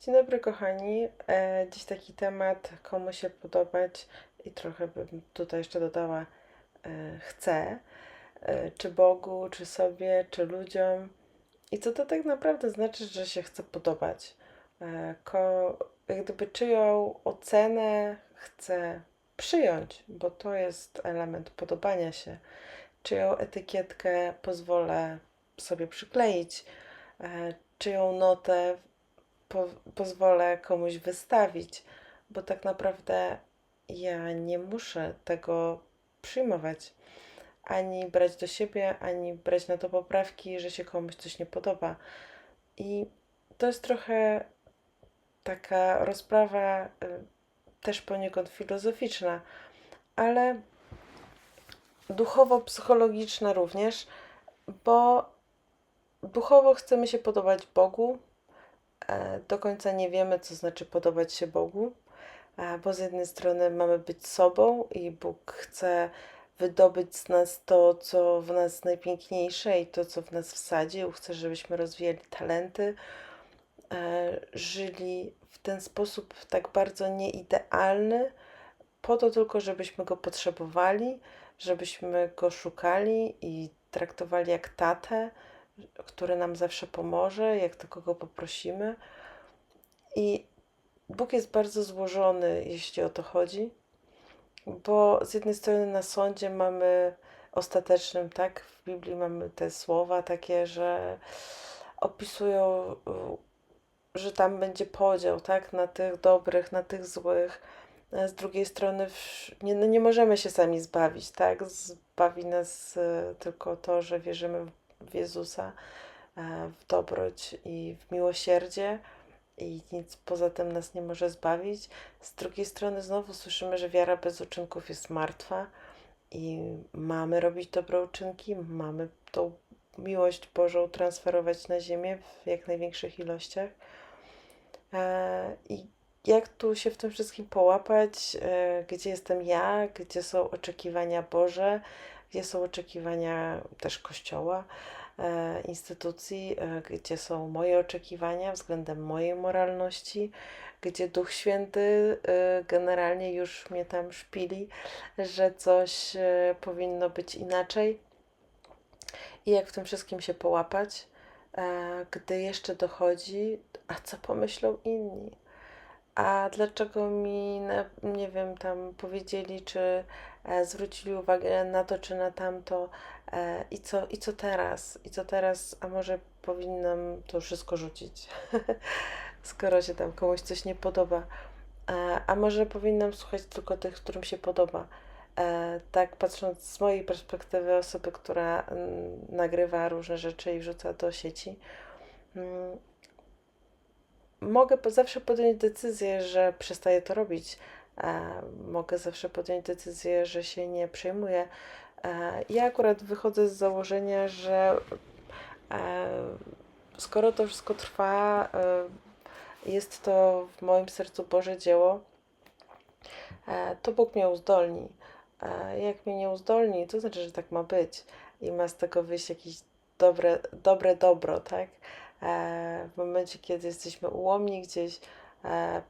Dzień dobry, kochani. E, dziś taki temat, komu się podobać i trochę bym tutaj jeszcze dodała, e, chcę. E, czy Bogu, czy sobie, czy ludziom. I co to tak naprawdę znaczy, że się chce podobać? Ko, jak gdyby czyją ocenę chcę przyjąć, bo to jest element podobania się. Czyją etykietkę pozwolę sobie przykleić, czyją notę po, pozwolę komuś wystawić, bo tak naprawdę ja nie muszę tego przyjmować, ani brać do siebie, ani brać na to poprawki, że się komuś coś nie podoba. I to jest trochę taka rozprawa y, też poniekąd filozoficzna, ale duchowo-psychologiczna również, bo duchowo chcemy się podobać Bogu, do końca nie wiemy, co znaczy podobać się Bogu, e, bo z jednej strony mamy być sobą i Bóg chce wydobyć z nas to, co w nas najpiękniejsze i to, co w nas wsadził. Chce, żebyśmy rozwijali talenty, e, żyli w ten sposób tak bardzo nieidealny, po to tylko, żebyśmy go potrzebowali, żebyśmy go szukali i traktowali jak tatę, który nam zawsze pomoże, jak tylko go poprosimy. I Bóg jest bardzo złożony, jeśli o to chodzi, bo z jednej strony na sądzie mamy ostatecznym, tak, w Biblii mamy te słowa takie, że opisują, że tam będzie podział, tak, na tych dobrych, na tych złych. Z drugiej strony nie, no nie możemy się sami zbawić, tak? Zbawi nas e, tylko to, że wierzymy w w Jezusa, e, w dobroć i w miłosierdzie. I nic poza tym nas nie może zbawić. Z drugiej strony znowu słyszymy, że wiara bez uczynków jest martwa. I mamy robić dobre uczynki, mamy tą miłość Bożą transferować na ziemię w jak największych ilościach. E, I jak tu się w tym wszystkim połapać, e, gdzie jestem ja, gdzie są oczekiwania Boże, gdzie są oczekiwania też Kościoła, e, instytucji, e, gdzie są moje oczekiwania względem mojej moralności, gdzie Duch Święty e, generalnie już mnie tam szpili, że coś powinno być inaczej. I jak w tym wszystkim się połapać, gdy jeszcze dochodzi, a co pomyślą inni? A dlaczego mi, nie wiem, tam powiedzieli, czy zwrócili uwagę na to, czy na tamto e, i co, i co teraz? I co teraz? A może powinnam to wszystko rzucić, skoro się tam komuś coś nie podoba. E, a może powinnam słuchać tylko tych, którym się podoba. Tak, patrząc z mojej perspektywy, osoby, która mm, nagrywa różne rzeczy i wrzuca do sieci, mm, mogę zawsze podjąć decyzję, że przestaję to robić. E, mogę zawsze podjąć decyzję, że się nie przejmuję. E, ja akurat wychodzę z założenia, że e, skoro to wszystko trwa, jest to w moim sercu Boże dzieło, to Bóg mnie uzdolni. Jak mnie nie uzdolni, to znaczy, że tak ma być i ma z tego wyjść jakieś dobre, dobre dobro, tak? W momencie, kiedy jesteśmy ułomni gdzieś,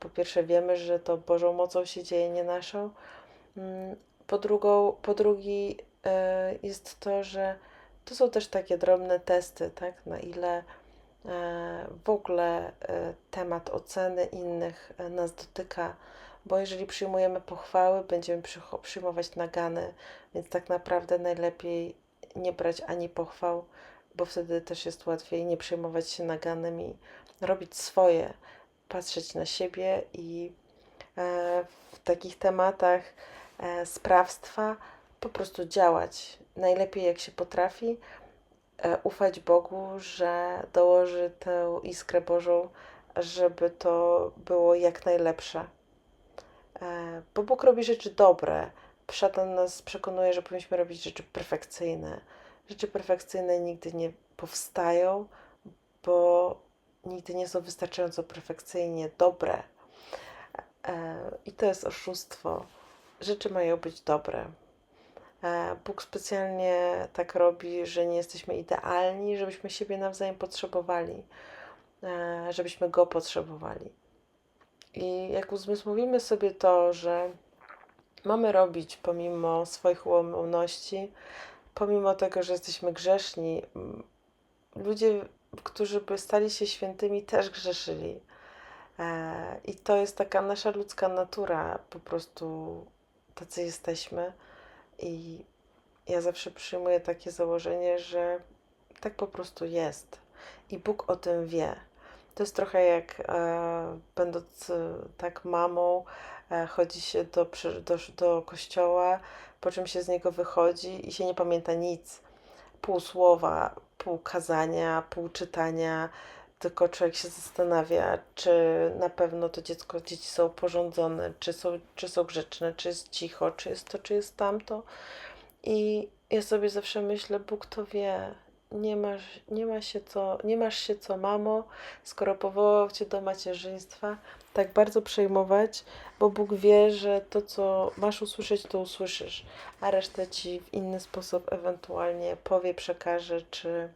po pierwsze wiemy, że to Bożą mocą się dzieje, nie naszą. Mm, po, drugą, po drugi e, jest to, że to są też takie drobne testy, tak, na ile w ogóle temat oceny innych nas dotyka, bo jeżeli przyjmujemy pochwały, będziemy przyjmować nagany, więc tak naprawdę najlepiej nie brać ani pochwał, bo wtedy też jest łatwiej nie przejmować się naganem i robić swoje, patrzeć na siebie i e, w takich tematach e, sprawstwa po prostu działać najlepiej jak się potrafi, e, ufać Bogu, że dołoży tę iskrę Bożą, żeby to było jak najlepsze. Bo Bóg robi rzeczy dobre. Szatan nas przekonuje, że powinniśmy robić rzeczy perfekcyjne Rzeczy perfekcyjne nigdy nie powstają, bo nigdy nie są wystarczająco perfekcyjnie dobre. E, I to jest oszustwo. Rzeczy mają być dobre. E, Bóg specjalnie tak robi, że nie jesteśmy idealni, żebyśmy siebie nawzajem potrzebowali. e, żebyśmy Go potrzebowali. I jak uzmysłowimy sobie to, że mamy robić pomimo swoich ułomności, pomimo tego, że jesteśmy grzeszni, ludzie, którzy by stali się świętymi, też grzeszyli. E, I to jest taka nasza ludzka natura, po prostu tacy jesteśmy. I ja zawsze przyjmuję takie założenie, że tak po prostu jest. I Bóg o tym wie. To jest trochę jak e, będąc e, tak mamą, e, chodzi się do, do, do kościoła, po czym się z niego wychodzi i się nie pamięta nic. Pół słowa, pół kazania, pół czytania, tylko człowiek się zastanawia, czy na pewno to dziecko, dzieci są porządzone, czy są, czy są grzeczne, czy jest cicho, czy jest to, czy jest tamto. I ja sobie zawsze myślę, Bóg to wie, nie masz, nie, ma się co, nie masz się co, mamo, skoro powołał cię do macierzyństwa, tak bardzo przejmować, bo Bóg wie, że to, co masz usłyszeć, to usłyszysz, a resztę ci w inny sposób ewentualnie powie, przekaże, czy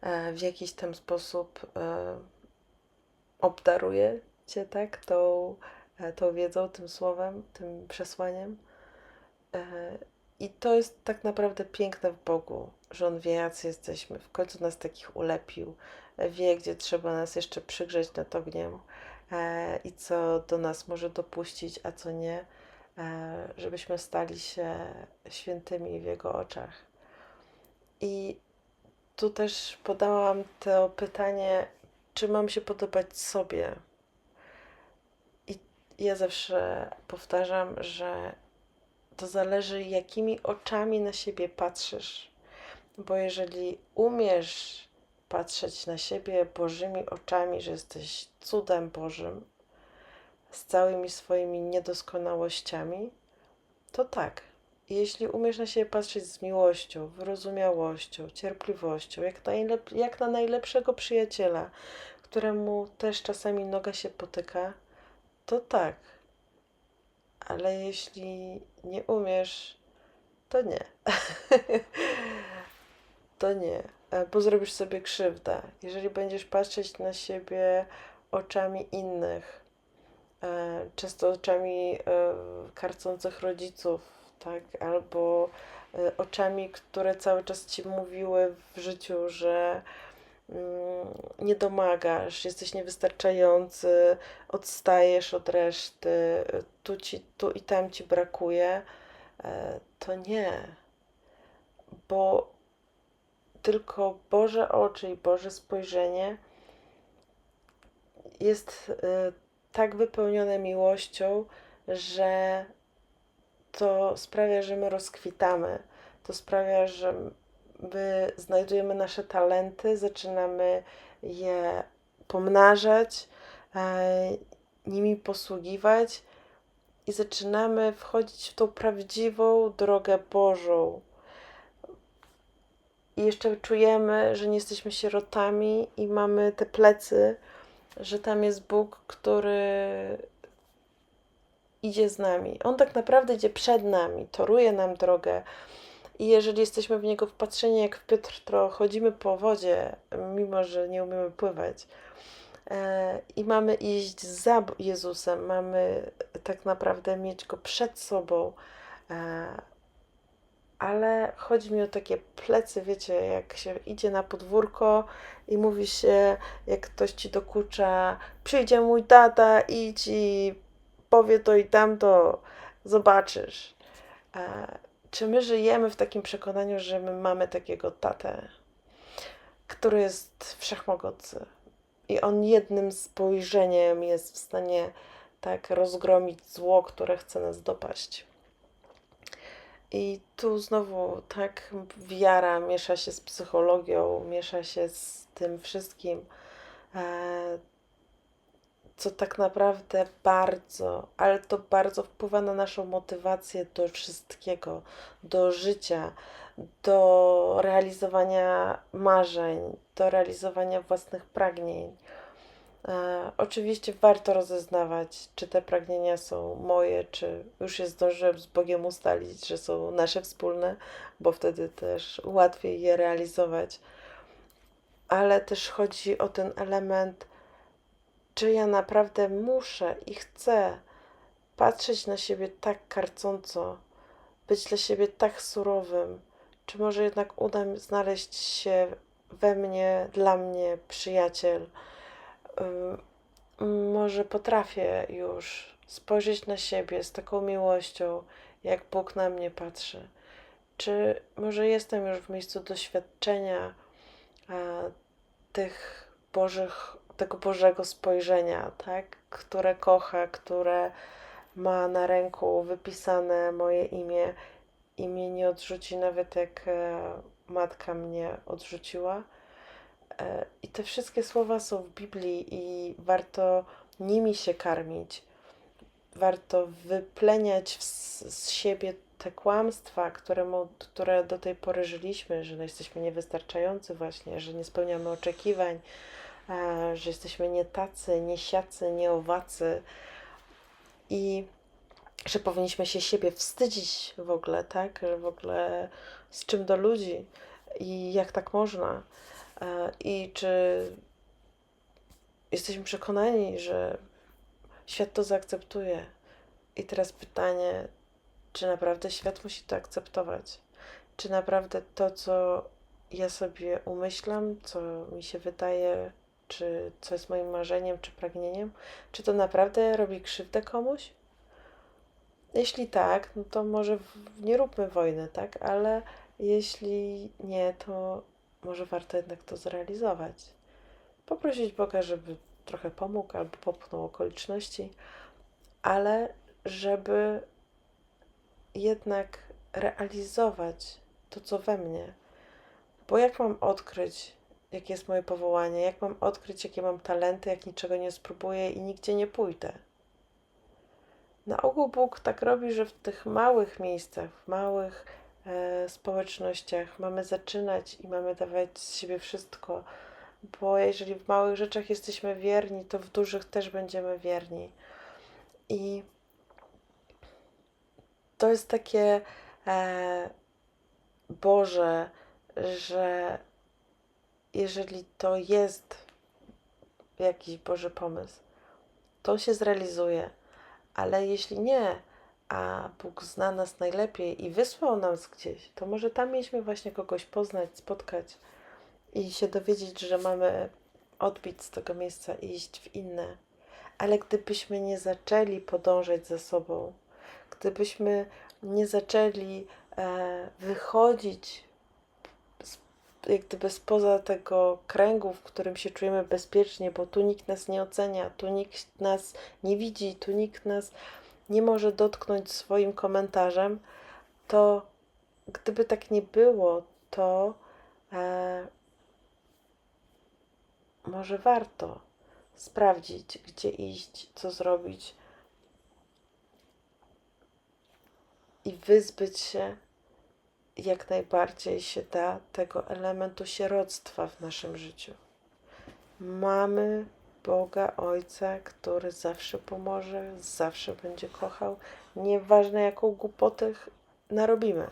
e, w jakiś tam sposób e, obdaruje cię, tak, tą, e, tą wiedzą, tym słowem, tym przesłaniem. I to jest tak naprawdę piękne w Bogu, że On wie, jacy jesteśmy. W końcu nas takich ulepił. Wie, gdzie trzeba nas jeszcze przygrzeć nad ogniem e, i co do nas może dopuścić, a co nie, e, żebyśmy stali się świętymi w Jego oczach. I tu też podałam to pytanie, czy mam się podobać sobie. I ja zawsze powtarzam, że to zależy, jakimi oczami na siebie patrzysz. Bo jeżeli umiesz patrzeć na siebie Bożymi oczami, że jesteś cudem Bożym, z całymi swoimi niedoskonałościami, to tak. Jeśli umiesz na siebie patrzeć z miłością, wyrozumiałością, cierpliwością, jak na, jak na najlepszego przyjaciela, któremu też czasami noga się potyka, to tak ale jeśli nie umiesz, to nie. to nie, e, bo zrobisz sobie krzywdę. Jeżeli będziesz patrzeć na siebie oczami innych, e, często oczami e, karcących rodziców, tak, albo oczami, które cały czas ci mówiły w życiu, że Mm, nie domagasz, jesteś niewystarczający, odstajesz od reszty, tu, ci, tu i tam ci brakuje, to nie. Bo tylko Boże oczy i Boże spojrzenie jest e, tak wypełnione miłością, że to sprawia, że my rozkwitamy. To sprawia, że my znajdujemy nasze talenty, zaczynamy je pomnażać, e, nimi posługiwać i zaczynamy wchodzić w tą prawdziwą drogę Bożą. I jeszcze czujemy, że nie jesteśmy sierotami i mamy te plecy, że tam jest Bóg, który idzie z nami. On tak naprawdę idzie przed nami, toruje nam drogę. I jeżeli jesteśmy w niego wpatrzeni jak w Piotrtro, chodzimy po wodzie, mimo że nie umiemy pływać, e, i mamy iść za Jezusem, mamy tak naprawdę mieć go przed sobą, e, ale chodzi mi o takie plecy, wiecie, jak się idzie na podwórko i mówi się, jak ktoś ci dokucza, przyjdzie mój tata, idź i powie to i tamto, zobaczysz. E, czy my żyjemy w takim przekonaniu, że my mamy takiego tatę, który jest wszechmogący i on jednym spojrzeniem jest w stanie tak rozgromić zło, które chce nas dopaść. I tu znowu tak wiara miesza się z psychologią, miesza się z tym wszystkim. E, co tak naprawdę bardzo, ale to bardzo wpływa na naszą motywację do wszystkiego, do życia, do realizowania marzeń, do realizowania własnych pragnień. E, oczywiście warto rozeznawać, czy te pragnienia są moje, czy już jest zdążyłem z Bogiem ustalić, że są nasze wspólne, bo wtedy też łatwiej je realizować. ale też chodzi o ten element, czy ja naprawdę muszę i chcę patrzeć na siebie tak karcąco, być dla siebie tak surowym, czy może jednak uda mi znaleźć się we mnie, dla mnie przyjaciel. Ym, Może potrafię już spojrzeć na siebie z taką miłością, jak Bóg na mnie patrzy. Czy może jestem już w miejscu doświadczenia tych Bożych, tego Bożego spojrzenia, tak? Które kocha, które ma na ręku wypisane moje imię i mnie nie odrzuci, nawet jak e, matka mnie odrzuciła. E, I te wszystkie słowa są w Biblii i warto nimi się karmić. Warto wypleniać z, siebie te kłamstwa, które, do tej pory żyliśmy, że jesteśmy niewystarczający właśnie, że nie spełniamy oczekiwań, e, że jesteśmy nie tacy, nie siacy, nie owacy i że powinniśmy się siebie wstydzić w ogóle, tak? Że w ogóle z czym do ludzi i jak tak można. E, I czy jesteśmy przekonani, że świat to zaakceptuje? I teraz pytanie, czy naprawdę świat musi to akceptować? Czy naprawdę to, co ja sobie umyślam, co mi się wydaje, czy co jest moim marzeniem, czy pragnieniem, czy to naprawdę robi krzywdę komuś? Jeśli tak, no to może nie róbmy wojny, tak? Ale jeśli nie, to może warto jednak to zrealizować. Poprosić Boga, żeby trochę pomógł albo popchnął okoliczności, ale żeby jednak realizować to, co we mnie. Bo jak mam odkryć, jakie jest moje powołanie, jak mam odkryć, jakie mam talenty, jak niczego nie spróbuję i nigdzie nie pójdę? Na ogół Bóg tak robi, że w tych małych miejscach, w małych społecznościach mamy zaczynać i mamy dawać z siebie wszystko, bo jeżeli w małych rzeczach jesteśmy wierni, to w dużych też będziemy wierni. I to jest takie e, Boże, że jeżeli to jest jakiś Boży pomysł, to się zrealizuje. Ale jeśli nie, a Bóg zna nas najlepiej i wysłał nas gdzieś, to może tam mieliśmy właśnie kogoś poznać, spotkać i się dowiedzieć, że mamy odbić z tego miejsca i iść w inne. Ale gdybyśmy nie zaczęli podążać za sobą, gdybyśmy nie zaczęli e, wychodzić z, jak gdyby spoza tego kręgu, w którym się czujemy bezpiecznie, bo tu nikt nas nie ocenia, tu nikt nas nie widzi, tu nikt nas nie może dotknąć swoim komentarzem, to gdyby tak nie było, to e, może warto sprawdzić, gdzie iść, co zrobić i wyzbyć się jak najbardziej się da tego elementu sieroctwa w naszym życiu. Mamy Boga Ojca, który zawsze pomoże, zawsze będzie kochał, nieważne jaką głupotę narobimy.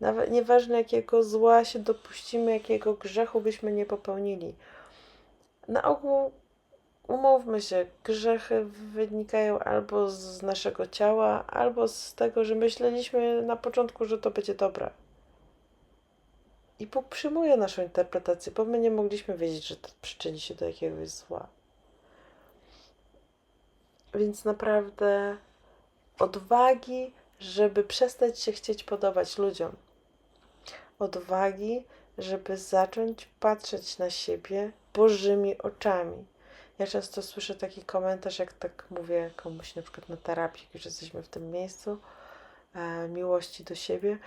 Nawet nieważne jakiego zła się dopuścimy, jakiego grzechu byśmy nie popełnili. Na ogół umówmy się, grzechy wynikają albo z naszego ciała, albo z tego, że myśleliśmy na początku, że to będzie dobre. I Bóg przyjmuje naszą interpretację, bo my nie mogliśmy wiedzieć, że to przyczyni się do jakiegoś zła. Więc naprawdę odwagi, żeby przestać się chcieć podobać ludziom. Odwagi, żeby zacząć patrzeć na siebie Bożymi oczami. Ja często słyszę taki komentarz, jak tak mówię komuś na przykład na terapii, że jesteśmy w tym miejscu e, miłości do siebie,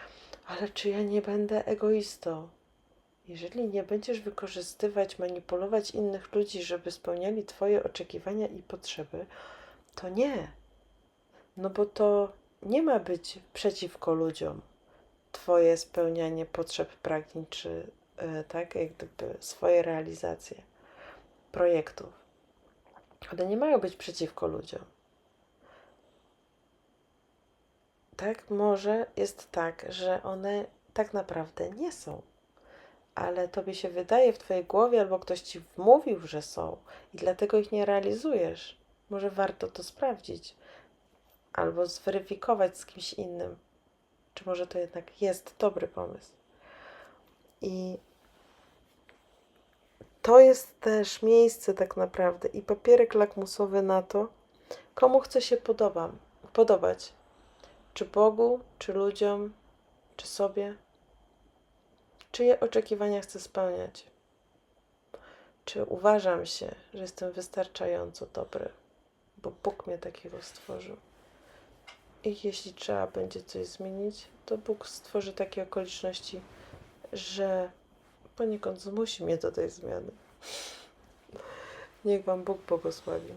ale czy ja nie będę egoistą? Jeżeli nie będziesz wykorzystywać, manipulować innych ludzi, żeby spełniali Twoje oczekiwania i potrzeby, to nie. No bo to nie ma być przeciwko ludziom. Twoje spełnianie potrzeb, pragnień, czy e, tak, jak gdyby swoje realizacje projektów. One nie mają być przeciwko ludziom. Tak, może jest tak, że one tak naprawdę nie są, ale tobie się wydaje w twojej głowie, albo ktoś ci wmówił, że są i dlatego ich nie realizujesz. Może warto to sprawdzić, albo zweryfikować z kimś innym, czy może to jednak jest dobry pomysł. I to jest też miejsce tak naprawdę i papierek lakmusowy na to, komu chce się podoba, podobać. Czy Bogu, czy ludziom, czy sobie. Czyje oczekiwania chcę spełniać? Czy uważam się, że jestem wystarczająco dobry, bo Bóg mnie takiego stworzył? I jeśli trzeba będzie coś zmienić, to Bóg stworzy takie okoliczności, że poniekąd zmusi mnie do tej zmiany. Niech Wam Bóg błogosławi.